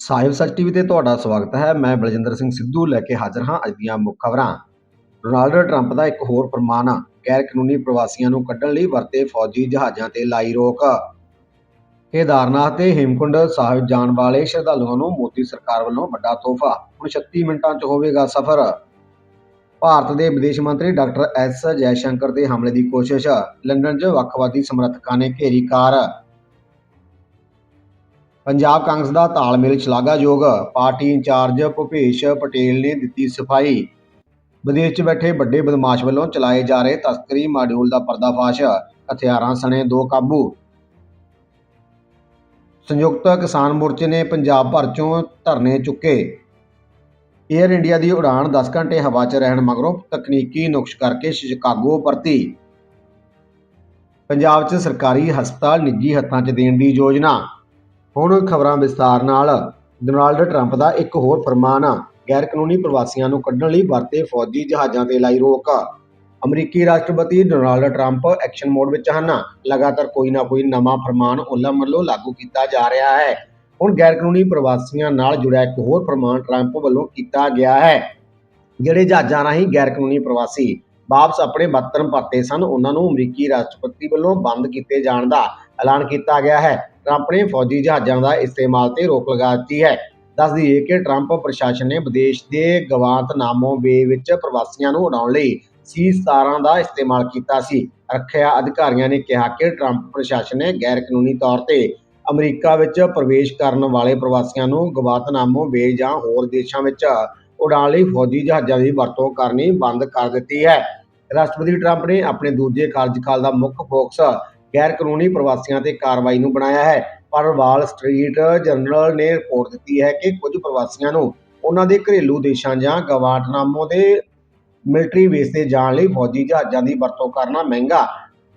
ਸਾਹਿਬ ਸੱਚ ਟੀਵੀ ਤੇ ਤੁਹਾਡਾ ਸਵਾਗਤ ਹੈ। ਮੈਂ ਬਲਜਿੰਦਰ ਸਿੰਘ ਸਿੱਧੂ ਲੈ ਕੇ ਹਾਜ਼ਰ ਹਾਂ ਅੱਜ ਦੀਆਂ ਮੁੱਖ ਖਬਰਾਂ। ਡੋਨਾਲਡ ਟਰੰਪ ਦਾ ਇੱਕ ਹੋਰ ਫਰਮਾਨ ਗੈਰ ਕਾਨੂੰਨੀ ਪ੍ਰਵਾਸੀਆਂ ਨੂੰ ਕੱਢਣ ਲਈ ਵਰਤੇ ਫੌਜੀ ਜਹਾਜ਼ਾਂ ਤੇ ਲਾਈ ਰੋਕ। ਕੇਦਾਰਨਾਥ ਤੇ ਹੇਮਕੁੰਡ ਸਾਹਿਬ ਜਾਣ ਵਾਲੇ ਸ਼ਰਧਾਲੂਆਂ ਨੂੰ ਮੋਦੀ ਸਰਕਾਰ ਵੱਲੋਂ ਵੱਡਾ ਤੋਹਫਾ, ਹੁਣ 36 ਮਿੰਟਾਂ 'ਚ ਹੋਵੇਗਾ ਸਫ਼ਰ। ਭਾਰਤ ਦੇ ਵਿਦੇਸ਼ ਮੰਤਰੀ ਡਾਕਟਰ ਐਸ ਜੈਸ਼ੰਕਰ ਦੇ ਹਮਲੇ ਦੀ ਕੋਸ਼ਿਸ਼, ਲੰਡਨ 'ਚ ਵੱਖਵਾਦੀ ਸਮਰਥਕਾਂ ਨੇ ਘੇਰੀ ਕਾਰ। ਪੰਜਾਬ ਕਾਂਗਰਸ ਦਾ ਤਾਲਮੇਲ ਸ਼ਲਾਘਾਯੋਗ, ਪਾਰਟੀ ਇੰਚਾਰਜ ਭੁਪੇਸ਼ ਪਟੇਲ ਨੇ ਦਿੱਤੀ ਸਫ਼ਾਈ। ਵਿਦੇਸ਼ 'ਚ ਬੈਠੇ ਵੱਡੇ ਬਦਮਾਸ਼ ਵੱਲੋਂ ਚਲਾਏ ਜਾ ਰਹੇ ਤਸਕਰੀ ਮਾਡਿਊਲ ਦਾ ਪਰਦਾਫਾਸ਼, ਹਥਿਆਰਾਂ ਸਣੇ ਦੋ ਕਾਬੂ। ਸੰਯੁਕਤ ਕਿਸਾਨ ਮੋਰਚੇ ਨੇ ਪੰਜਾਬ ਭਰ 'ਚੋਂ ਧਰਨੇ ਚੁੱਕੇ। ਏਅਰ ਇੰਡੀਆ ਦੀ ਉਡਾਣ 10 ਘੰਟੇ ਹਵਾ 'ਚ ਰਹਿਣ ਮਗਰੋਂ ਤਕਨੀਕੀ ਨੁਕਸ ਕਰਕੇ ਸ਼ਿਕਾਗੋ ਪਰਤੀ ਪੰਜਾਬ 'ਚ ਸਰਕਾਰੀ ਹਸਪਤਾਲ ਨਿੱਜੀ ਹੱਥਾਂ 'ਚ ਦੇਣ ਦੀ ਯੋਜਨਾ। ਹੁਣ ਖਬਰਾਂ ਵਿਸਤਾਰ ਨਾਲ। ਡੋਨਾਲਡ ਟਰੰਪ ਦਾ ਇੱਕ ਹੋਰ ਫਰਮਾਨ ਗੈਰ ਕਾਨੂੰਨੀ ਪ੍ਰਵਾਸੀਆਂ ਨੂੰ ਕੱਢਣ ਲਈ ਵਰਤੇ ਫੌਜੀ ਜਹਾਜ਼ਾਂ ਤੇ ਲਾਈ ਰੋਕ। ਅਮਰੀਕੀ ਰਾਸ਼ਟਰਪਤੀ ਡੋਨਾਲਡ ਟਰੰਪ ਐਕਸ਼ਨ ਮੋਡ ਵਿੱਚ ਹਨ। ਲਗਾਤਾਰ ਕੋਈ ਨਾ ਕੋਈ ਨਵਾਂ ਫਰਮਾਨ ਉਹਨਾਂ ਵੱਲੋਂ ਲਾਗੂ ਕੀਤਾ ਜਾ ਰਿਹਾ ਹੈ। ਹੁਣ ਗੈਰ ਕਾਨੂੰਨੀ ਪ੍ਰਵਾਸੀਆਂ ਨਾਲ ਜੁੜਿਆ ਇੱਕ ਹੋਰ ਫਰਮਾਨ ਟਰੰਪ ਵੱਲੋਂ ਕੀਤਾ ਗਿਆ ਹੈ। ਜਿਹੜੇ ਜਹਾਜ਼ਾਂ ਰਾਹੀਂ ਗੈਰ ਕਾਨੂੰਨੀ ਪ੍ਰਵਾਸੀ ਵਾਪਸ ਆਪਣੇ ਵਤਨ ਪਰਤੇ ਸਨ, ਉਹਨਾਂ ਨੂੰ ਅਮਰੀਕੀ ਰਾਸ਼ਟਰਪਤੀ ਵੱਲੋਂ ਬੰਦ ਕੀਤੇ ਜਾਣ ਦਾ ਐਲਾਨ ਕੀਤਾ ਗਿਆ ਹੈ। ਟਰੰਪ ਨੇ ਫੌਜੀ ਜਹਾਜ਼ਾਂ ਦਾ ਇਸਤੇਮਾਲ ਤੇ ਰੋਕ ਲਗਾ ਦਿੱਤੀ ਹੈ। ਦੱਸ ਦਈਏ ਕਿ ਟਰੰਪ ਪ੍ਰਸ਼ਾਸਨ ਨੇ ਵਿਦੇਸ਼ ਦੇ ਗਵਾਂਤਨਾਮੋ ਬੇ ਵਿੱਚ ਪ੍ਰਵਾਸੀਆਂ ਨੂੰ ਉਡਾਉਣ ਲਈ ਸੀ-17 ਦਾ ਇਸਤੇਮਾਲ ਕੀਤਾ ਸੀ। ਰੱਖਿਆ ਅਧਿਕਾਰੀਆਂ ਨੇ ਕਿਹਾ ਕਿ ਟਰੰਪ ਪ੍ਰਸ਼ਾਸਨ ਨੇ ਗੈਰ ਕਾਨੂੰਨੀ ਤੌਰ ਤੇ ਅਮਰੀਕਾ ਵਿੱਚ ਪ੍ਰਵੇਸ਼ ਕਰਨ ਵਾਲੇ ਪ੍ਰਵਾਸੀਆਂ ਨੂੰ ਗਵਾਂਤਨਾਮੋ ਬੇ ਜਾਂ ਹੋਰ ਦੇਸ਼ਾਂ ਵਿੱਚ ਉਡਾਣ ਲਈ ਫੌਜੀ ਜਹਾਜ਼ਾਂ ਦੀ ਵਰਤੋਂ ਕਰਨੀ ਬੰਦ ਕਰ ਦਿੱਤੀ ਹੈ। ਰਾਸ਼ਟਰਪਤੀ ਟਰੰਪ ਨੇ ਆਪਣੇ ਦੂਜੇ ਕਾਰਜਕਾਲ ਦਾ ਮੁੱਖ ਫੋਕਸ ਗੈਰ ਕਾਨੂੰਨੀ ਪ੍ਰਵਾਸੀਆਂ ਤੇ ਕਾਰਵਾਈ ਨੂੰ ਬਣਾਇਆ ਹੈ। ਪਰ ਵਾਲ ਸਟਰੀਟ ਜਰਨਲ ਨੇ ਰਿਪੋਰਟ ਦਿੱਤੀ ਹੈ ਕਿ ਕੁਝ ਪ੍ਰਵਾਸੀਆਂ ਨੂੰ ਉਹਨਾਂ ਦੇ ਘਰੇਲੂ ਦੇਸ਼ਾਂ ਜਾਂ ਗਵਾਟਨਾਮੋ ਦੇ ਮਿਲਟਰੀ ਬੇਸ ਤੇ ਜਾਣ ਲਈ ਫੌਜੀ ਜਹਾਜ਼ਾਂ ਦੀ ਵਰਤੋਂ ਕਰਨਾ ਮਹਿੰਗਾ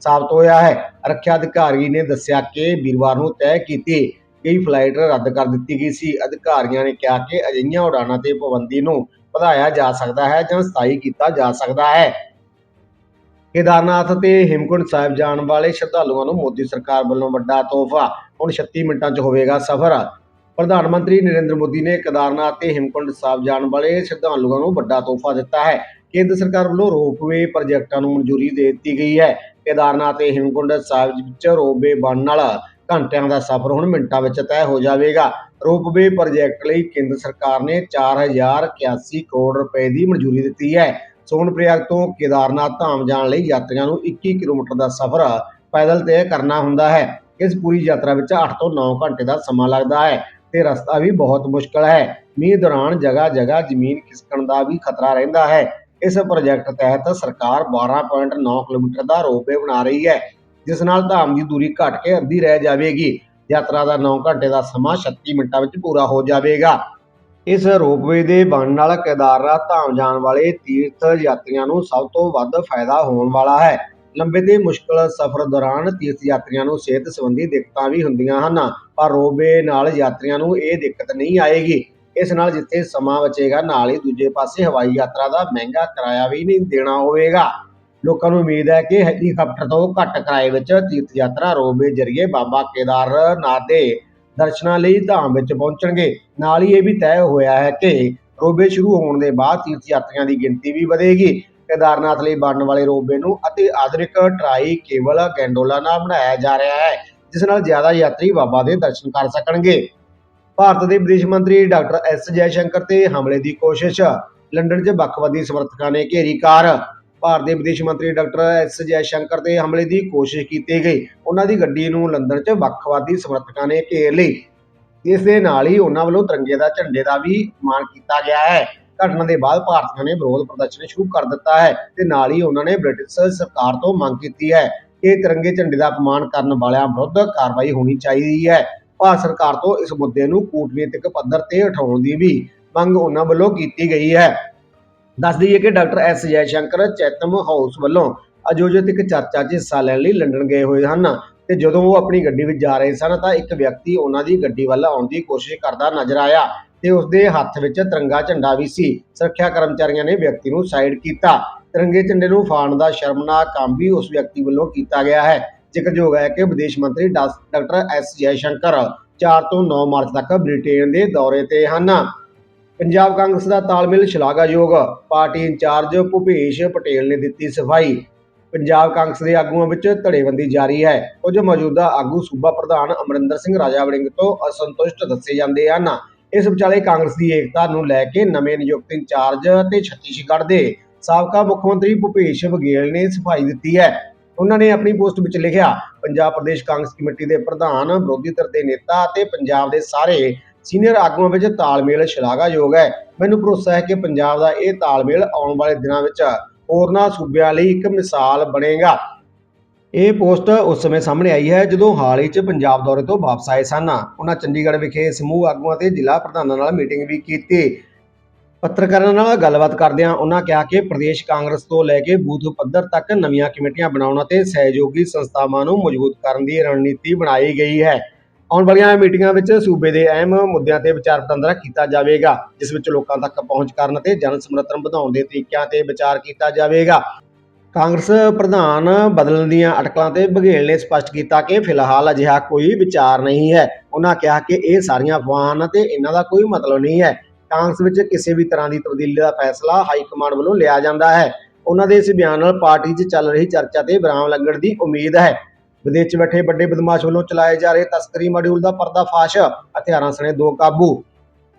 ਸਾਬਤ ਹੋਇਆ ਹੈ। ਰੱਖਿਆ ਅਧਿਕਾਰੀ ਨੇ ਦੱਸਿਆ ਕਿ ਵੀਰਵਾਰ ਨੂੰ ਤੈਅ ਕੀਤੀ ਗਈ ਫਲਾਈਟ ਰੱਦ ਕਰ ਦਿੱਤੀ ਗਈ ਸੀ। ਅਧਿਕਾਰੀਆਂ ਨੇ ਕਿਹਾ ਕਿ ਅਜਿਹੀਆਂ ਉਡਾਣਾਂ ਤੇ ਪਾਬੰਦੀ ਨੂੰ ਵਧਾਇਆ ਜਾ ਸਕਦਾ ਹੈ ਜਾਂ ਸਥਾਈ ਕੀਤਾ ਜਾ ਸਕਦਾ ਹੈ। ਕੇਦਾਰਨਾਥ ਤੇ ਹਿਮਕੁੰਡ ਸਾਹਿਬ ਜਾਣ ਵਾਲੇ ਸ਼ਰਧਾਲੂਆਂ ਨੂੰ ਮੋਦੀ ਸਰਕਾਰ ਵੱਲੋਂ ਵੱਡਾ ਤੋਹਫਾ, ਹੁਣ 36 ਮਿੰਟਾਂ 'ਚ ਹੋਵੇਗਾ ਸਫ਼ਰ। ਪ੍ਰਧਾਨ ਮੰਤਰੀ ਨਰਿੰਦਰ ਮੋਦੀ ਨੇ ਕੇਦਾਰਨਾਥ ਤੇ ਹਿਮਕੁੰਡ ਸਾਹਿਬ ਜਾਣ ਵਾਲੇ ਸ਼ਰਧਾਲੂਆਂ ਨੂੰ ਵੱਡਾ ਤੋਹਫਾ ਦਿੱਤਾ ਹੈ। ਕੇਂਦਰ ਸਰਕਾਰ ਵੱਲੋਂ ਰੋਪਵੇ ਪ੍ਰੋਜੈਕਟਾਂ ਨੂੰ ਮਨਜ਼ੂਰੀ ਦੇ ਦਿੱਤੀ ਗਈ ਹੈ। ਕੇਦਾਰਨਾਥ ਤੇ ਹਿਮਕੁੰਡ ਸਾਹਿਬ ਵਿੱਚ ਰੋਪਵੇ ਬਣਨ ਨਾਲ ਘੰਟਿਆਂ ਦਾ ਸਫ਼ਰ ਹੁਣ ਮਿੰਟਾਂ ਵਿੱਚ ਤੈਅ ਹੋ ਜਾਵੇਗਾ। ਰੋਪਵੇ ਪ੍ਰੋਜੈਕਟ ਲਈ ਕੇਂਦਰ ਸਰਕਾਰ ਨੇ 4081 ਕਰੋੜ ਰੁਪਏ ਦੀ ਮਨਜ਼ੂਰੀ ਦਿੱਤੀ ਹੈ। ਸੋਨਪ੍ਰਯਾਗ ਤੋਂ ਕੇਦਾਰਨਾਥ ਧਾਮ ਜਾਣ ਲਈ ਯਾਤਰੀਆਂ ਨੂੰ 21 ਕਿਲੋਮੀਟਰ ਦਾ ਸਫ਼ਰ ਪੈਦਲ ਤੈਅ ਕਰਨਾ ਹੁੰਦਾ ਹੈ। ਇਸ ਪੂਰੀ ਯਾਤਰਾ ਵਿੱਚ 8 ਤੋਂ 9 ਘੰਟੇ ਦਾ ਸਮਾਂ ਲੱਗਦਾ ਹੈ ਤੇ ਰਸਤਾ ਵੀ ਬਹੁਤ ਮੁਸ਼ਕਲ ਹੈ। ਮੀਂਹ ਦੌਰਾਨ ਜਗ੍ਹਾ ਜਗ੍ਹਾ ਜ਼ਮੀਨ ਖਿਸਕਣ ਦਾ ਵੀ ਖਤਰਾ ਰਹਿੰਦਾ ਹੈ। ਇਸ ਪ੍ਰੋਜੈਕਟ ਤਹਿਤ ਸਰਕਾਰ 12.9 ਕਿਲੋਮੀਟਰ ਦਾ ਰੋਪਵੇ ਬਣਾ ਰਹੀ ਹੈ, ਜਿਸ ਨਾਲ ਧਾਮ ਦੀ ਦੂਰੀ ਘਟ ਕੇ ਅੱਧੀ ਰਹਿ ਜਾਵੇਗੀ। ਯਾਤਰਾ ਦਾ 9 ਘੰਟੇ ਦਾ ਸਮਾਂ 36 ਮਿੰਟਾਂ ਵਿੱਚ ਪੂਰਾ ਹੋ ਜਾਵੇਗਾ। ਇਸ ਰੋਪਵੇ ਦੇ ਬਣਨ ਨਾਲ ਕੇਦਾਰਨਾਥ ਧਾਮ ਜਾਣ ਵਾਲੇ ਤੀਰਥ ਯਾਤਰੀਆਂ ਨੂੰ ਸਭ ਤੋਂ ਵੱਧ ਫਾਇਦਾ ਹੋਣ ਵਾਲਾ ਹੈ। ਲੰਬੇ ਤੇ ਮੁਸ਼ਕਲ ਸਫ਼ਰ ਦੌਰਾਨ ਤੀਰਥ ਯਾਤਰੀਆਂ ਨੂੰ ਸਿਹਤ ਸੰਬੰਧੀ ਦਿੱਕਤਾਂ ਵੀ ਹੁੰਦੀਆਂ ਹਨ, ਪਰ ਰੋਪਵੇ ਨਾਲ ਯਾਤਰੀਆਂ ਨੂੰ ਇਹ ਦਿੱਕਤ ਨਹੀਂ ਆਏਗੀ। ਇਸ ਨਾਲ ਜਿੱਥੇ ਸਮਾਂ ਬਚੇਗਾ, ਨਾਲ ਹੀ ਦੂਜੇ ਪਾਸੇ ਹਵਾਈ ਯਾਤਰਾ ਦਾ ਮਹਿੰਗਾ ਕਿਰਾਇਆ ਵੀ ਨਹੀਂ ਦੇਣਾ ਹੋਵੇਗਾ। ਲੋਕਾਂ ਨੂੰ ਉਮੀਦ ਹੈ ਕਿ ਹੈਲੀਕਾਪਟਰ ਤੋਂ ਘੱਟ ਕਿਰਾਏ ਵਿੱਚ ਤੀਰਥ ਯਾਤਰਾ ਰੋਪਵੇ ਜ਼ਰੀਏ ਬਾਬਾ ਕੇਦਾਰਨਾਥ ਦੇ ਦਰਸ਼ਨਾਂ ਲਈ ਧਾਮ ਵਿੱਚ ਪਹੁੰਚਣਗੇ। ਨਾਲ ਹੀ ਇਹ ਵੀ ਤੈਅ ਹੋਇਆ ਹੈ ਕਿ ਰੋਬੇ ਸ਼ੁਰੂ ਹੋਣ ਦੇ ਬਾਅਦ ਤੀਰਥ ਯਾਤਰੀਆਂ ਦੀ ਗਿਣਤੀ ਵੀ ਵਧੇਗੀ। ਕੇਦਾਰਨਾਥ ਲਈ ਬਣਨ ਵਾਲੇ ਰੋਬੇ ਨੂੰ ਅਤੇ ਆਧੁਨਿਕ ਟਰਾਈ ਕੇਵਲ ਗੈਂਡੋਲਾ ਨਾਲ ਬਣਾਇਆ ਜਾ ਰਿਹਾ ਹੈ, ਜਿਸ ਨਾਲ ਜ਼ਿਆਦਾ ਯਾਤਰੀ ਬਾਬਾ ਦੇ ਦਰਸ਼ਨ ਕਰ ਸਕਣਗੇ। ਭਾਰਤ ਦੇ ਵਿਦੇਸ਼ ਮੰਤਰੀ ਡਾਕਟਰ ਐਸ ਜੈਸ਼ੰਕਰ ਤੇ ਹਮਲੇ ਦੀ ਕੋਸ਼ਿਸ਼। ਲੰਡਨ 'ਚ ਵੱਖਵਾਦੀ ਸਮਰਥਕਾਂ ਨੇ ਘੇਰੀ ਕਾਰ। ਭਾਰਤ ਦੇ ਵਿਦੇਸ਼ ਮੰਤਰੀ ਡਾਕਟਰ ਐਸ ਜੈਸ਼ੰਕਰ ਤੇ ਹਮਲੇ ਦੀ ਕੋਸ਼ਿਸ਼ ਕੀਤੀ ਗਈ। ਉਹਨਾਂ ਦੀ ਗੱਡੀ ਨੂੰ ਲੰਡਨ 'ਚ ਵੱਖਵਾਦੀ ਸਮਰਥਕਾਂ ਨੇ ਘੇਰ ਲਈ। ਇਸ ਦੇ ਨਾਲ ਹੀ ਉਹਨਾਂ ਵੱਲੋਂ ਤਿਰੰਗੇ ਦਾ, ਝੰਡੇ ਦਾ ਵੀ ਮਾਨ ਕੀਤਾ ਗਿਆ ਹੈ। ਘਟਨਾ ਦੇ ਬਾਅਦ ਭਾਰਤੀਆਂ ਨੇ ਵਿਰੋਧ ਪ੍ਰਦਰਸ਼ਨ ਸ਼ੁਰੂ ਕਰ ਦਿੱਤਾ ਹੈ ਤੇ ਨਾਲ ਹੀ ਉਹਨਾਂ ਨੇ ਬ੍ਰਿਟਿਸ਼ ਸਰਕਾਰ ਤੋਂ ਮੰਗ ਕੀਤੀ ਹੈ ਕਿ ਤਿਰੰਗੇ, ਝੰਡੇ ਦਾ ਅਪਮਾਨ ਕਰਨ ਵਾਲਿਆਂ ਵਿਰੁੱਧ ਕਾਰਵਾਈ ਹੋਣੀ ਚਾਹੀਦੀ ਹੈ। ਭਾਰਤ ਸਰਕਾਰ ਤੋਂ ਇਸ ਮੁੱਦੇ ਨੂੰ ਕੂਟਨੀਤਿਕ ਪੱਧਰ ਤੇ ਉਠਾਉਣ ਦੀ ਵੀ ਮੰਗ ਉਹਨਾਂ ਵੱਲੋਂ ਕੀਤੀ ਗਈ ਹੈ। ਦੱਸ ਦਈਏ ਕਿ doctor S Jaishankar Chatham House ਵੱਲੋਂ ਆਯੋਜਿਤ ਇੱਕ ਚਰਚਾ 'ਚ ਹਿੱਸਾ ਲੈਣ ਲਈ ਲੰਡਨ ਗਏ ਹੋਏ ਹਨ। ਤੇ ਜਦੋਂ ਉਹ ਆਪਣੀ ਗੱਡੀ ਵਿੱਚ ਜਾ ਰਹੇ ਸਨ ਤਾਂ ਇੱਕ ਵਿਅਕਤੀ ਉਹਨਾਂ ਦੀ ਗੱਡੀ ਵੱਲ ਆਉਣ ਦੀ ਕੋਸ਼ਿਸ਼ ਕਰਦਾ ਨਜ਼ਰ ਆਇਆ ਤੇ ਉਸਦੇ ਹੱਥ ਵਿੱਚ ਤਿਰੰਗਾ ਝੰਡਾ ਵੀ ਸੀ। ਸੁਰੱਖਿਆ ਕਰਮਚਾਰੀਆਂ ਨੇ ਵਿਅਕਤੀ ਨੂੰ ਸਾਈਡ ਕੀਤਾ। ਤਿਰੰਗੇ ਝੰਡੇ ਨੂੰ ਫਾੜਨ ਦਾ ਸ਼ਰਮਨਾਕ ਕੰਮ ਵੀ ਉਸ ਵਿਅਕਤੀ ਵੱਲੋਂ ਕੀਤਾ ਗਿਆ ਹੈ। ਜ਼ਿਕਰਯੋਗ ਹੈ ਕਿ ਵਿਦੇਸ਼ ਮੰਤਰੀ ਡਾਸ- ਡਾਕਟਰ ਐਸ ਜੈਸ਼ੰਕਰ 4 ਤੋਂ 9 ਮਾਰਚ ਤੱਕ ਬ੍ਰਿਟੇਨ ਦੇ ਦੌਰੇ ਤੇ ਹਨ। ਪੰਜਾਬ ਕਾਂਗਰਸ ਦਾ ਤਾਲਮੇਲ ਸ਼ਲਾਘਾਯੋਗ, ਪਾਰਟੀ ਇੰਚਾਰਜ ਭੁਪੇਸ਼ ਪਟੇਲ ਨੇ ਦਿੱਤੀ ਸਫ਼ਾਈ। ਪੰਜਾਬ ਕਾਂਗਰਸ ਦੇ ਆਗੂਆਂ ਵਿੱਚ ਧੜੇਬੰਦੀ ਜਾਰੀ ਹੈ। ਕੁਝ ਮੌਜੂਦਾ ਆਗੂ ਸੂਬਾ ਪ੍ਰਧਾਨ ਅਮਰਿੰਦਰ ਸਿੰਘ ਰਾਜਾ ਵੜਿੰਗ ਤੋਂ ਅਸੰਤੁਸ਼ਟ ਦੱਸੇ ਜਾਂਦੇ ਹਨ। ਇਸ ਵਿਚਾਲੇ ਕਾਂਗਰਸ ਦੀ ਏਕਤਾ ਨੂੰ ਲੈ ਕੇ ਨਵੇਂ ਨਿਯੁਕਤ ਇੰਚਾਰਜ ਅਤੇ ਛੱਤੀਸਗੜ੍ਹ ਦੇ ਸਾਬਕਾ ਮੁੱਖ ਮੰਤਰੀ ਭੁਪੇਸ਼ ਬਘੇਲ ਨੇ ਸਫ਼ਾਈ ਦਿੱਤੀ ਹੈ। ਉਹਨਾਂ ਨੇ ਆਪਣੀ ਪੋਸਟ ਵਿੱਚ ਲਿਖਿਆ, ਪੰਜਾਬ ਪ੍ਰਦੇਸ਼ ਕਾਂਗਰਸ ਕਮੇਟੀ ਦੇ ਪ੍ਰਧਾਨ, ਵਿਰੋਧੀ ਧਿਰ ਦੇ ਨੇਤਾ ਅਤੇ ਪੰਜਾਬ ਦੇ ਸਾਰੇ ਸੀਨੀਅਰ ਆਗੂਆਂ ਵਿੱਚ ਤਾਲਮੇਲ ਸ਼ਲਾਘਾਯੋਗ ਹੈ। ਮੈਨੂੰ ਭਰੋਸਾ ਹੈ ਕਿ ਪੰਜਾਬ ਦਾ ਇਹ ਤਾਲਮੇਲ ਆਉਣ ਵਾਲੇ ਦਿਨਾਂ ਵਿੱਚ ਹੋਰਨਾਂ ਸੂਬਿਆਂ ਲਈ ਇੱਕ ਮਿਸਾਲ ਬਣੇਗਾ। ਇਹ ਪੋਸਟ ਉਸ ਸਮੇਂ ਸਾਹਮਣੇ ਆਈ ਹੈ ਜਦੋਂ ਹਾਲ ਹੀ 'ਚ ਪੰਜਾਬ ਦੌਰੇ ਤੋਂ ਵਾਪਸ ਆਏ ਸਨ। ਉਹਨਾਂ ਚੰਡੀਗੜ੍ਹ ਵਿਖੇ ਸਮੂਹ ਆਗੂਆਂ ਤੇ ਜ਼ਿਲ੍ਹਾ ਪ੍ਰਧਾਨਾਂ ਨਾਲ ਮੀਟਿੰਗ ਵੀ ਕੀਤੀ। ਪੱਤਰਕਾਰਾਂ ਨਾਲ ਗੱਲਬਾਤ ਕਰਦਿਆਂ ਉਹਨਾਂ ਕਿਹਾ ਕਿ ਪ੍ਰਦੇਸ਼ ਕਾਂਗਰਸ ਤੋਂ ਲੈ ਕੇ ਬੂਥ ਪੱਧਰ ਤੱਕ ਨਵੀਆਂ ਕਮੇਟੀਆਂ ਬਣਾਉਣ ਅਤੇ ਸਹਿਯੋਗੀ ਸੰਸਥਾਵਾਂ ਨੂੰ ਮਜ਼ਬੂਤ ਕਰਨ ਦੀ ਰਣਨੀਤੀ ਬਣਾਈ ਗਈ ਹੈ। ਆਉਣ ਵਾਲੀਆਂ ਮੀਟਿੰਗਾਂ ਵਿੱਚ ਸੂਬੇ ਦੇ ਅਹਿਮ ਮੁੱਦਿਆਂ ਤੇ ਵਿਚਾਰ ਵਟਾਂਦਰਾ ਕੀਤਾ ਜਾਵੇਗਾ, ਜਿਸ ਵਿੱਚ ਲੋਕਾਂ ਤੱਕ ਪਹੁੰਚ ਕਰਨ ਅਤੇ ਜਨ ਸਮਰਥਨ ਵਧਾਉਣ ਦੇ ਤਰੀਕਿਆਂ ਤੇ ਵਿਚਾਰ ਕੀਤਾ ਜਾਵੇਗਾ। ਕਾਂਗਰਸ ਪ੍ਰਧਾਨ ਬਦਲਣ ਦੀਆਂ ਅਟਕਲਾਂ ਤੇ ਬਘੇਲ ਨੇ ਸਪਸ਼ਟ ਕੀਤਾ ਕਿ ਫਿਲਹਾਲ ਅਜਿਹਾ ਕੋਈ ਵਿਚਾਰ ਨਹੀਂ ਹੈ। ਉਹਨਾਂ ਕਿਹਾ ਕਿ ਇਹ ਸਾਰੀਆਂ ਅਫਵਾਹਾਂ ਹਨ ਤੇ ਇਹਨਾਂ ਦਾ ਕੋਈ ਮਤਲਬ ਨਹੀਂ ਹੈ। ਕਾਂਗਰਸ ਵਿੱਚ ਕਿਸੇ ਵੀ ਤਰ੍ਹਾਂ ਦੀ ਤਬਦੀਲੀ ਦਾ ਫੈਸਲਾ ਹਾਈ ਕਮਾਂਡ ਵੱਲੋਂ ਲਿਆ ਜਾਂਦਾ ਹੈ। ਉਹਨਾਂ ਦੇ ਇਸ ਬਿਆਨ ਨਾਲ ਪਾਰਟੀ 'ਚ ਚੱਲ ਰਹੀ ਚਰਚਾ ਤੇ ਵਿਰਾਮ ਲੱਗਣ ਦੀ ਉਮੀਦ ਹੈ। ਵਿਦੇਸ਼ 'ਚ ਬੈਠੇ ਵੱਡੇ ਬਦਮਾਸ਼ ਵੱਲੋਂ ਚਲਾਏ ਜਾ ਰਹੇ ਤਸਕਰੀ ਮਾਡਿਊਲ ਦਾ ਪਰਦਾਫਾਸ਼, ਹਥਿਆਰਾਂ ਸਣੇ ਦੋ ਕਾਬੂ।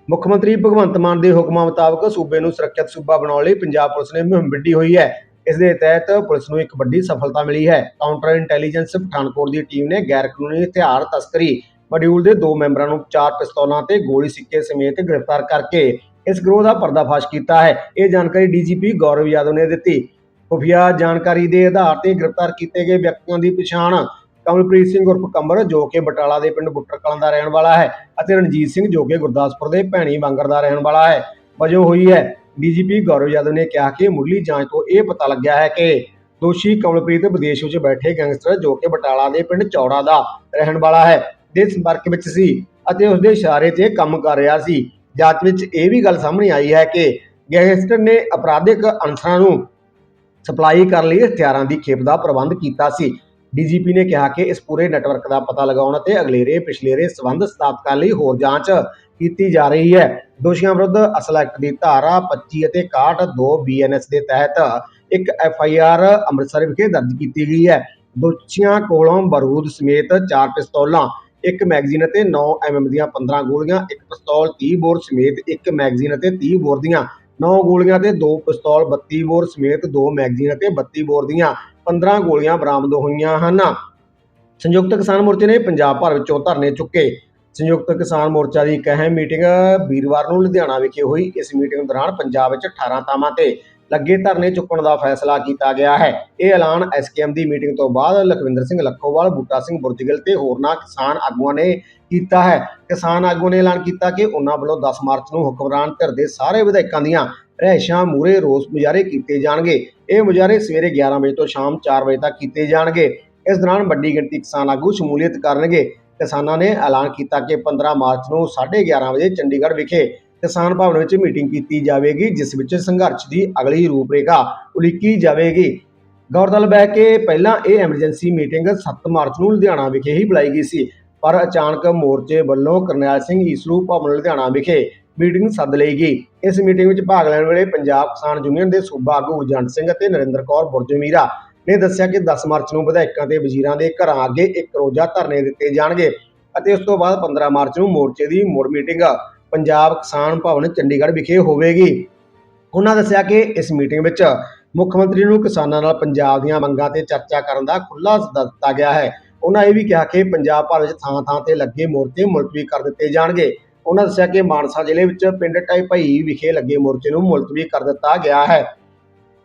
ਮੁੱਖ ਮੰਤਰੀ ਭਗਵੰਤ ਮਾਨ ਦੇ ਹੁਕਮਾਂ ਮੁਤਾਬਕ ਸੂਬੇ ਨੂੰ ਸੁਰੱਖਿਅਤ ਸੂਬਾ ਬਣਾਉਣ ਲਈ ਪੰਜਾਬ ਪੁਲਿਸ ਨੇ ਮੁਹਿੰਮ ਵਿੱਢੀ ਹੋਈ ਹੈ। ਇਸ ਦੇ ਤਹਿਤ ਪੁਲਿਸ ਨੂੰ ਇੱਕ ਵੱਡੀ ਸਫਲਤਾ ਮਿਲੀ ਹੈ। ਕਾਊਂਟਰ ਇੰਟੈਲੀਜੈਂਸ ਪਠਾਨਕੋਟ ਦੀ ਟੀਮ ਨੇ ਗੈਰ ਕਾਨੂੰਨੀ ਹਥਿਆਰ ਤਸਕਰੀ ਮੋਡਿਊਲ ਦੇ ਦੋ ਮੈਂਬਰਾਂ ਨੂੰ ਚਾਰ ਪਿਸਤੌਲਾਂ ਤੇ ਗੋਲੀ ਸਿੱਕੇ ਸਮੇਤ ਗ੍ਰਿਫਤਾਰ ਕਰਕੇ ਇਸ ਗਰੋਹ ਦਾ ਪਰਦਾਫਾਸ਼ ਕੀਤਾ ਹੈ। ਇਹ ਜਾਣਕਾਰੀ ਡੀਜੀਪੀ ਗੌਰਵ ਯਾਦਵ ਨੇ ਦਿੱਤੀ। ਖੁਫੀਆ ਜਾਣਕਾਰੀ ਦੇ ਆਧਾਰ ਤੇ ਗ੍ਰਿਫਤਾਰ ਕੀਤੇ ਗਏ ਵਿਅਕਤੀਆਂ ਦੀ ਪਛਾਣ ਕਮਲਪ੍ਰੀਤ ਸਿੰਘ ਉਰਫ ਕੰਬਰ ਜੋ ਕਿ ਬਟਾਲਾ ਦੇ ਪਿੰਡ ਬੁੱਟਰ ਕਲਾਂ ਦਾ ਰਹਿਣ ਵਾਲਾ ਹੈ, ਅਤੇ ਰਣਜੀਤ ਸਿੰਘ, ਜੋ ਕਿ ਗੁਰਦਾਸਪੁਰ ਦੇ ਭੈਣੀ ਵਾਂਗਰ ਦਾ ਰਹਿਣ ਵਾਲਾ ਹੈ। ਵਜੋਂ ਹੋਈ ਹੈ, ਡੀਜੀਪੀ ਗੌਰਵ ਯਾਦਵ ਨੇ ਕਿਹਾ ਕਿ ਮੁੱਢਲੀ ਜਾਂਚ ਤੋਂ ਇਹ ਪਤਾ ਲੱਗਿਆ ਹੈ ਕਿ ਦੋਸ਼ੀ ਕਮਲਪ੍ਰੀਤ ਵਿਦੇਸ਼ ਵਿੱਚ ਬੈਠੇ ਗੈਂਗਸਟਰ, ਜੋ ਕਿ ਬਟਾਲਾ ਦੇ ਪਿੰਡ ਚੌੜਾ ਦਾ ਰਹਿਣ ਵਾਲਾ ਹੈ, ਦੇ ਸੰਪਰਕ ਵਿੱਚ ਸੀ ਅਤੇ ਉਸ ਦੇ ਇਸ਼ਾਰੇ ਤੇ ਕੰਮ ਕਰ ਰਿਹਾ ਸੀ। ਜਾਂਚ ਵਿੱਚ ਇਹ ਵੀ ਗੱਲ ਸਾਹਮਣੇ ਆਈ ਹੈ ਕਿ ਗੈਂਗਸਟਰ ਨੇ ਅਪਰਾਧਿਕ ਅਨਸਰਾਂ ਨੂੰ ਸਪਲਾਈ ਕਰਨ ਲਈ, ਹਥਿਆਰਾਂ ਦੀ ਖੇਪ ਦਾ ਪ੍ਰਬੰਧ ਕੀਤਾ ਸੀ। ਡੀਜੀਪੀ ਨੇ ਕਿਹਾ ਕਿ ਇਸ ਪੂਰੇ ਨੈਟਵਰਕ ਦਾ ਪਤਾ ਲਗਾਉਣ ਅਤੇ ਅਗਲੇਰੇ ਪਿਛਲੇਰੇ ਸਬੰਧ ਸਥਾਪਿਤ ਕਰਨ ਲਈ ਹੋਰ ਜਾਂਚ ਕੀਤੀ ਜਾ ਰਹੀ ਹੈ। ਦੋਸ਼ੀਆਂ ਵਿਰੁੱਧ ਅਸਲ ਐਕਟ ਦੀ ਧਾਰਾ 25 ਅਤੇ 61 2 ਬੀਐਨਐਸ ਦੇ ਤਹਿਤ ਇੱਕ ਐਫਆਈਆਰ ਅੰਮ੍ਰਿਤਸਰ ਵਿਖੇ ਦਰਜ ਕੀਤੀ ਗਈ ਹੈ। ਦੋਸ਼ੀਆਂ ਕੋਲੋਂ ਬਰੂਦ ਸਮੇਤ ਚਾਰ ਪਿਸਤੌਲਾਂ, ਇੱਕ ਮੈਗਜ਼ੀਨ ਅਤੇ 9 ਐਮਐਮ ਦੀਆਂ 15 ਗੋਲੀਆਂ, ਇੱਕ ਪਿਸਤੌਲ 30 ਬੋਰ ਸਮੇਤ ਇੱਕ ਮੈਗਜ਼ੀਨ ਅਤੇ 30 ਬੋਰ ਦੀਆਂ 9 ਗੋਲੀਆਂ ਤੇ ਦੋ ਪਿਸਤੌਲ 32 ਬੋਰ ਸਮੇਤ ਦੋ ਮੈਗਜ਼ੀਨ ਅਤੇ 32 ਬੋਰ ਦੀਆਂ 15 ਗੋਲੀਆਂ ਬਰਾਮਦ ਹੋਈਆਂ ਹਨ। ਸੰਯੁਕਤ ਕਿਸਾਨ ਮੋਰਚੇ ਨੇ ਪੰਜਾਬ ਭਰ ਵਿੱਚੋਂ ਧਰਨੇ ਚੁੱਕੇ। ਸੰਯੁਕਤ ਕਿਸਾਨ ਮੋਰਚਾ ਦੀ ਇੱਕ ਅਹਿਮ ਮੀਟਿੰਗ ਵੀਰਵਾਰ ਨੂੰ ਲੁਧਿਆਣਾ ਵਿਖੇ ਹੋਈ। ਇਸ ਮੀਟਿੰਗ ਦੌਰਾਨ ਪੰਜਾਬ ਵਿੱਚ 18 ਥਾਵਾਂ ਤੇ ਲੱਗੇ ਧਰਨੇ ਚੁੱਕਣ ਦਾ ਫੈਸਲਾ ਕੀਤਾ ਗਿਆ ਹੈ। ਇਹ ਐਲਾਨ ਐਸਕੇਐਮ ਦੀ ਮੀਟਿੰਗ ਤੋਂ ਬਾਅਦ ਲਖਵਿੰਦਰ ਸਿੰਘ ਲੱਖੋਵਾਲ, ਬੂਟਾ ਸਿੰਘ ਬੁਰਜਗਿਲ ਤੇ ਹੋਰਨਾਂ ਕਿਸਾਨ ਆਗੂਆਂ ਨੇ ਕੀਤਾ ਹੈ। ਕਿਸਾਨ ਆਗੂ ਨੇ ਐਲਾਨ ਕੀਤਾ ਕਿ ਉਹਨਾਂ ਵੱਲੋਂ 10 ਮਾਰਚ ਨੂੰ ਹੁਕਮਰਾਨ ਧਿਰ ਦੇ ਸਾਰੇ ਵਿਧਾਇਕਾਂ ਦੀਆਂ ਰਹਿਸ਼ਾਂ ਮੂਰੇ ਰੋਸ ਮੁਜ਼ਾਹਰੇ ਕੀਤੇ ਜਾਣਗੇ। ਇਹ ਮੁਜ਼ਾਹਰੇ ਸਵੇਰੇ 11 ਵਜੇ ਤੋਂ ਸ਼ਾਮ 4 ਵਜੇ ਤੱਕ ਕੀਤੇ ਜਾਣਗੇ। ਇਸ ਦੌਰਾਨ ਵੱਡੀ ਗਿਣਤੀ ਕਿਸਾਨ ਆਗੂ ਸ਼ਮੂਲੀਅਤ ਕਰਨਗੇ। ਕਿਸਾਨਾਂ ਨੇ ਐਲਾਨ ਕੀਤਾ ਕਿ 15 ਮਾਰਚ ਨੂੰ 11:30 ਵਜੇ ਚੰਡੀਗੜ੍ਹ ਵਿਖੇ ਕਿਸਾਨ ਭਵਨ ਵਿੱਚ ਮੀਟਿੰਗ ਕੀਤੀ ਜਾਵੇਗੀ, ਜਿਸ ਵਿੱਚ ਸੰਘਰਸ਼ ਦੀ ਅਗਲੀ ਰੂਪਰੇਖਾ ਉਲੀਕੀ ਜਾਵੇਗੀ। ਗੌਰਤਲਬ ਹੈ ਕਿ ਪਹਿਲਾਂ ਇਹ ਐਮਰਜੈਂਸੀ ਮੀਟਿੰਗ 7 ਮਾਰਚ ਨੂੰ ਲੁਧਿਆਣਾ ਵਿਖੇ ਹੀ ਬੁਲਾਈ ਗਈ ਸੀ, ਪਰ ਅਚਾਨਕ ਮੋਰਚੇ ਵੱਲੋਂ ਕਰਨੈਲ ਸਿੰਘ ਈਸਰੂ ਭਵਨ ਲੁਧਿਆਣਾ ਵਿਖੇ ਮੀਟਿੰਗ ਸੱਦ ਲਈ ਗਈ। ਇਸ ਮੀਟਿੰਗ ਵਿੱਚ ਭਾਗ ਲੈਣ ਵੇਲੇ ਪੰਜਾਬ ਕਿਸਾਨ ਯੂਨੀਅਨ ਦੇ ਸੂਬਾ ਆਗੂ ਗੁਰਜੰਟ ਸਿੰਘ ਅਤੇ ਨਰਿੰਦਰ ਕੌਰ ਬੁਰਜਮੀਰਾ ਨੇ ਦੱਸਿਆ ਕਿ 10 ਮਾਰਚ ਨੂੰ ਵਿਧਾਇਕਾਂ ਤੇ ਵਜ਼ੀਰਾਂ ਦੇ ਘਰਾਂ ਅੱਗੇ ਇੱਕ ਰੋਜ਼ਾ ਧਰਨੇ ਦਿੱਤੇ ਜਾਣਗੇ ਅਤੇ ਉਸ ਤੋਂ ਬਾਅਦ 15 ਮਾਰਚ ਨੂੰ ਮੋਰਚੇ ਦੀ ਮੁੜ ਮੀਟਿੰਗ ਪੰਜਾਬ ਕਿਸਾਨ ਭਵਨ ਚੰਡੀਗੜ੍ਹ ਵਿਖੇ ਹੋਵੇਗੀ। ਉਹਨਾਂ ਦੱਸਿਆ ਕਿ ਇਸ ਮੀਟਿੰਗ ਵਿੱਚ ਮੁੱਖ ਮੰਤਰੀ ਨੂੰ ਕਿਸਾਨਾਂ ਨਾਲ ਪੰਜਾਬ ਦੀਆਂ ਮੰਗਾਂ ਤੇ ਚਰਚਾ ਕਰਨ ਦਾ ਖੁੱਲ੍ਹਾ ਸੱਦਾ ਦਿੱਤਾ ਗਿਆ ਹੈ। ਉਹਨਾਂ ਇਹ ਵੀ ਕਿਹਾ ਕਿ ਪੰਜਾਬ ਭਰ ਵਿੱਚ ਥਾਂ-ਥਾਂ ਤੇ ਲੱਗੇ ਮੋਰਚੇ ਮੁਲਤਵੀ ਕਰ ਦਿੱਤੇ ਜਾਣਗੇ। ਉਹਨਾਂ ਦੱਸਿਆ ਕਿ ਮਾਨਸਾ ਜ਼ਿਲ੍ਹੇ ਵਿੱਚ ਪਿੰਡ ਟਾਈਪਈ ਵਿਖੇ ਲੱਗੇ ਮੋਰਚੇ ਨੂੰ ਮੁਲਤਵੀ ਕਰ ਦਿੱਤਾ ਗਿਆ ਹੈ।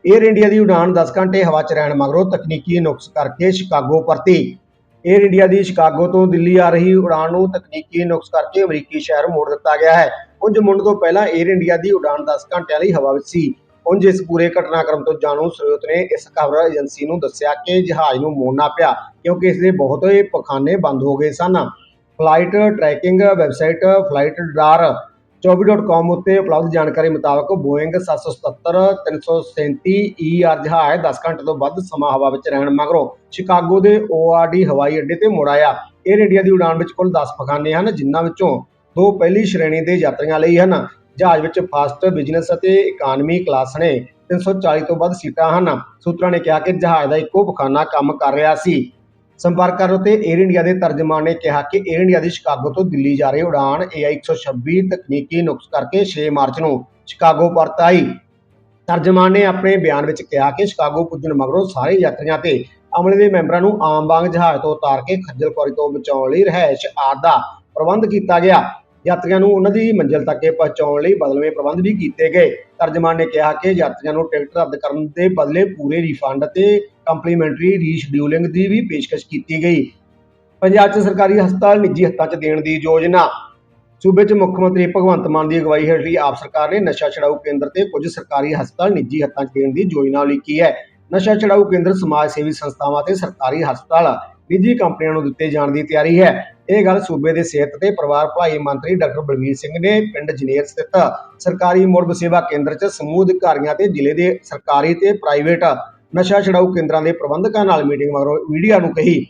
ਏਅਰ ਇੰਡੀਆ ਦੀ ਉਡਾਨ 10 ਘੰਟੇ ਹਵਾ 'ਚ ਰਹਿਣ ਮਗਰੋਂ ਤਕਨੀਕੀ ਨੁਕਸ ਕਰਕੇ ਸ਼ਿਕਾਗੋ ਪਰਤੀ। ਏਅਰ ਇੰਡੀਆ ਦੀ ਸ਼ਿਕਾਗੋ ਤੋਂ ਦਿੱਲੀ ਆ ਰਹੀ ਉਡਾਣ ਨੂੰ ਤਕਨੀਕੀ ਨੁਕਸ ਕਰਕੇ ਅਮਰੀਕੀ ਸ਼ਹਿਰ ਮੋੜ ਦਿੱਤਾ ਗਿਆ ਹੈ। ਉਂਝ ਮੁੰਡ ਤੋਂ ਪਹਿਲਾਂ ਏਅਰ ਇੰਡੀਆ ਦੀ ਉਡਾਣ 10 ਘੰਟਿਆਂ ਲਈ ਹਵਾ ਵਿੱਚ ਸੀ। ਉਂਝ ਇਸ ਪੂਰੇ ਘਟਨਾਕ੍ਰਮ ਤੋਂ ਜਾਣੂ ਸਰੋਤ ਨੇ ਇਸ ਖਬਰ ਏਜੰਸੀ ਨੂੰ ਦੱਸਿਆ ਕਿ ਜਹਾਜ਼ ਨੂੰ ਮੋੜਨਾ ਪਿਆ, ਕਿਉਂਕਿ ਇਸ ਦੇ ਬਹੁਤੇ ਪਖਾਨੇ ਬੰਦ ਹੋ ਗਏ ਸਨ। Flight tracking website flight radar 24.com ਉੱਤੇ ਉਪਲਬਧ ਜਾਣਕਾਰੀ ਮੁਤਾਬਕ ਬੋਇੰਗ 777 337 ER ਜਹਾਜ਼ 10 ਘੰਟੇ ਤੋਂ ਵੱਧ ਸਮਾਂ ਹਵਾ ਵਿੱਚ ਰਹਿਣ ਮਗਰੋਂ ਸ਼ਿਕਾਗੋ ਦੇ ORD ਹਵਾਈ ਅੱਡੇ ਤੇ ਮੁੜ ਆਇਆ। 에ਅਰ ਇੰਡੀਆ ਦੀ ਉਡਾਨ ਵਿੱਚ ਕੁੱਲ 10 ਪਖਾਨੇ ਹਨ, ਜਿਨ੍ਹਾਂ ਵਿੱਚੋਂ ਦੋ ਪਹਿਲੀ ਸ਼੍ਰੇਣੀ ਦੇ ਯਾਤਰੀਆਂ ਲਈ ਹਨ। ਜਹਾਜ਼ ਵਿੱਚ ਫਸਟ ਬਿਜ਼ਨਸ ਅਤੇ ਇਕਾਨਮੀ ਕਲਾਸ ਨੇ 340 ਤੋਂ ਵੱਧ ਸੀਟਾਂ ਹਨ। ਸੂਤਰਾਂ ਨੇ ਕਿਹਾ ਕਿ ਜਹਾਜ਼ ਦਾ ਇੱਕੋ ਪਖਾਨਾ ਕੰਮ ਕਰ ਰਿਹਾ ਸੀ। ਸੰਪਰਕ ਕਰੋ ਤੇ 에ਅਰ ਇੰਡੀਆ ਦੇ ਤਰਜਮਾਨ ਨੇ ਕਿਹਾ ਕਿ 에ਅਰ ਇੰਡੀਆ ਦੀ ਸ਼ਿਕਾਗੋ ਤੋਂ ਦਿੱਲੀ ਜਾ ਰਹੀ ਉਡਾਨ AI 126 ਤਕਨੀਕੀ ਨੁਕਸ ਕਰਕੇ 6 ਮਾਰਚ ਨੂੰ ਸ਼ਿਕਾਗੋ ਪਰਤ ਆਈ। ਤਰਜਮਾਨ ਨੇ ਆਪਣੇ ਬਿਆਨ ਵਿੱਚ ਕਿਹਾ ਕਿ ਸ਼ਿਕਾਗੋ ਪੁੱਜਣ ਮਗਰੋਂ ਸਾਰੇ ਯਾਤਰੀਆਂ ਤੇ ਅਮਲੇ ਦੇ ਮੈਂਬਰਾਂ ਨੂੰ ਆਮ ਵਾਂਗ ਜਹਾਜ਼ ਤੋਂ ਉਤਾਰ ਕੇ ਖੱਜਲ ਖੁਆਰੀ ਤੋਂ ਬਚਾਉਣ ਲਈ ਰਹਿائش ਆਦਿ ਦਾ ਪ੍ਰਬੰਧ ਕੀਤਾ ਗਿਆ। ਯਾਤਰੀਆਂ ਨੂੰ ਉਹਨਾਂ ਦੀ ਮੰਜ਼ਿਲ ਤੱਕ ਪਹੁੰਚਾਉਣ ਲਈ ਬਦਲਵੇਂ ਪ੍ਰਬੰਧ ਵੀ ਕੀਤੇ ਗਏ। ਤਰਜਮਾਨ ਨੇ ਕਿਹਾ ਕਿ ਯਾਤਰੀਆਂ ਨੂੰ ਟਿਕਟ ਰੱਦ ਕਰਨ ਦੇ ਬਦਲੇ ਪੂਰੇ ਰਿਫੰਡ ਅਤੇ ਕੰਪਲੀਮੈਂਟਰੀ ਰੀਸ਼ਡਿਊਲਿੰਗ ਦੀ ਵੀ ਪੇਸ਼ਕਸ਼ ਕੀਤੀ ਗਈ। ਪੰਜਾਬ 'ਚ ਸਰਕਾਰੀ ਹਸਪਤਾਲ ਨਿੱਜੀ ਹੱਥਾਂ 'ਚ ਦੇਣ ਦੀ ਯੋਜਨਾ। ਸੂਬੇ 'ਚ ਮੁੱਖ ਮੰਤਰੀ ਭਗਵੰਤ ਮਾਨ ਦੀ ਅਗਵਾਈ ਹੇਠਲੀ ਆਪ ਸਰਕਾਰ ਨੇ ਨਸ਼ਾ ਛਡਾਊ ਕੇਂਦਰ ਤੇ ਕੁਝ ਸਰਕਾਰੀ ਹਸਪਤਾਲ ਨਿੱਜੀ ਹੱਥਾਂ 'ਚ ਦੇਣ ਦੀ ਯੋਜਨਾ ਉਲੀਕੀ ਹੈ। ਨਸ਼ਾ ਛਡਾਊ ਕੇਂਦਰ ਸਮਾਜ ਸੇਵੀ ਸੰਸਥਾਵਾਂ ਤੇ ਸਰਕਾਰੀ ਹਸਪਤਾਲ ਨਿੱਜੀ ਕੰਪਨੀਆਂ ਨੂੰ ਦਿੱਤੇ ਜਾਣ ਦੀ ਤਿਆਰੀ ਹੈ। ਇਹ ਗੱਲ ਸੂਬੇ ਦੇ ਸਿਹਤ ਤੇ ਪਰਿਵਾਰ ਭਲਾਈ ਮੰਤਰੀ ਡਾਕਟਰ ਬਲਵੀਰ ਸਿੰਘ ਨੇ ਪਿੰਡ ਜਨੇਰ ਸਥਿਤ ਸਰਕਾਰੀ ਮੁਰਬ ਸੇਵਾ ਕੇਂਦਰ 'ਚ ਸਮੂਹ ਅਧਿਕਾਰੀਆਂ ਤੇ ਜ਼ਿਲ੍ਹੇ ਦੇ ਸਰਕਾਰੀ ਤੇ ਪ੍ਰਾਈਵੇਟ ਨਸ਼ਾ ਛਡਾਊ ਕੇਂਦਰਾਂ ਦੇ ਪ੍ਰਬੰਧਕਾਂ ਨਾਲ ਮੀਟਿੰਗ ਮਗਰੋਂ ਮੀਡੀਆ ਨੂੰ ਕਹੀ।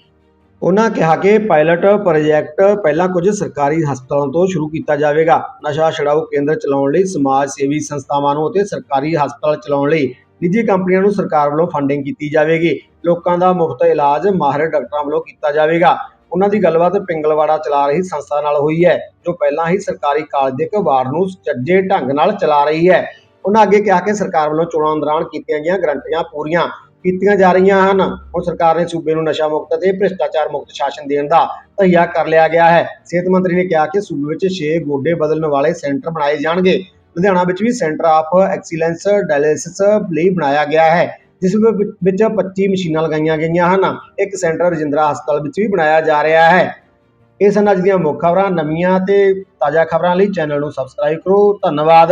ਉਹਨਾਂ ਕਿਹਾ ਕਿ ਪਾਇਲਟ ਪ੍ਰੋਜੈਕਟ ਪਹਿਲਾਂ ਕੁਝ ਸਰਕਾਰੀ ਹਸਪਤਾਲਾਂ ਤੋਂ ਸ਼ੁਰੂ ਕੀਤਾ ਜਾਵੇਗਾ। ਨਸ਼ਾ ਛਡਾਊ ਕੇਂਦਰ ਚਲਾਉਣ ਲਈ ਸਮਾਜ ਸੇਵੀ ਸੰਸਥਾਵਾਂ ਨੂੰ ਅਤੇ ਸਰਕਾਰੀ ਹਸਪਤਾਲ ਚਲਾਉਣ ਲਈ ਨਿੱਜੀ ਕੰਪਨੀਆਂ ਨੂੰ ਸਰਕਾਰ ਵੱਲੋਂ ਫੰਡਿੰਗ ਕੀਤੀ ਜਾਵੇਗੀ। ਲੋਕਾਂ ਦਾ ਮੁਫਤ ਇਲਾਜ ਮਾਹਿਰ ਡਾਕਟਰਾਂ ਵੱਲੋਂ ਕੀਤਾ ਜਾਵੇਗਾ। ਉਹਨਾਂ ਦੀ ਗੱਲਬਾਤ ਪਿੰਗਲਵਾੜਾ ਚਲਾ ਰਹੀ ਸੰਸਥਾ ਨਾਲ ਹੋਈ ਹੈ, ਜੋ ਪਹਿਲਾਂ ਹੀ ਸਰਕਾਰੀ ਕਾਲਜ ਦੇ ਇੱਕ ਵਾਰਡ ਨੂੰ ਚੱਜੇ ਢੰਗ ਨਾਲ ਚਲਾ ਰਹੀ ਹੈ। ਉਹਨਾਂ ਅੱਗੇ ਕਿਹਾ ਕਿ ਸਰਕਾਰ ਵੱਲੋਂ ਚੋਣਾਂ ਦੌਰਾਨ ਕੀਤੀਆਂ ਗਈਆਂ ਗਰੰਟੀਆਂ ਪੂਰੀਆਂ ਕੀਤੀਆਂ ਜਾ ਰਹੀਆਂ ਹਨ। ਹੁਣ ਸਰਕਾਰ ਨੇ ਸੂਬੇ ਨੂੰ ਨਸ਼ਾ ਮੁਕਤ ਅਤੇ ਭ੍ਰਿਸ਼ਟਾਚਾਰ ਮੁਕਤ ਸ਼ਾਸਨ ਦੇਣ ਦਾ ਤਹੀਆ ਕਰ ਲਿਆ ਗਿਆ ਹੈ। ਸਿਹਤ ਮੰਤਰੀ ਨੇ ਕਿਹਾ ਕਿ ਸੂਬੇ ਵਿੱਚ 6 ਗੋਡੇ ਬਦਲਣ ਵਾਲੇ ਸੈਂਟਰ ਬਣਾਏ ਜਾਣਗੇ। ਲੁਧਿਆਣਾ ਵਿੱਚ ਵੀ ਸੈਂਟਰ ਆਫ ਐਕਸੀਲੈਂਸ ਡਾਇਲਿਸਿਸ ਲਈ ਬਣਾਇਆ ਗਿਆ ਹੈ, ਜਿਸ ਵਿੱਚ 25 ਮਸ਼ੀਨਾਂ ਲਗਾਈਆਂ ਗਈਆਂ ਹਨ। ਇੱਕ ਸੈਂਟਰ ਰਜਿੰਦਰਾ ਹਸਪਤਾਲ ਵਿੱਚ ਵੀ ਬਣਾਇਆ ਜਾ ਰਿਹਾ ਹੈ। ਇਹ ਸਨ ਅੱਜ ਦੀਆਂ ਮੁੱਖ ਖਬਰਾਂ। ਨਵੀਆਂ ਤੇ ਤਾਜ਼ਾ ਖਬਰਾਂ ਲਈ ਚੈਨਲ ਨੂੰ ਸਬਸਕ੍ਰਾਈਬ ਕਰੋ। ਧੰਨਵਾਦ।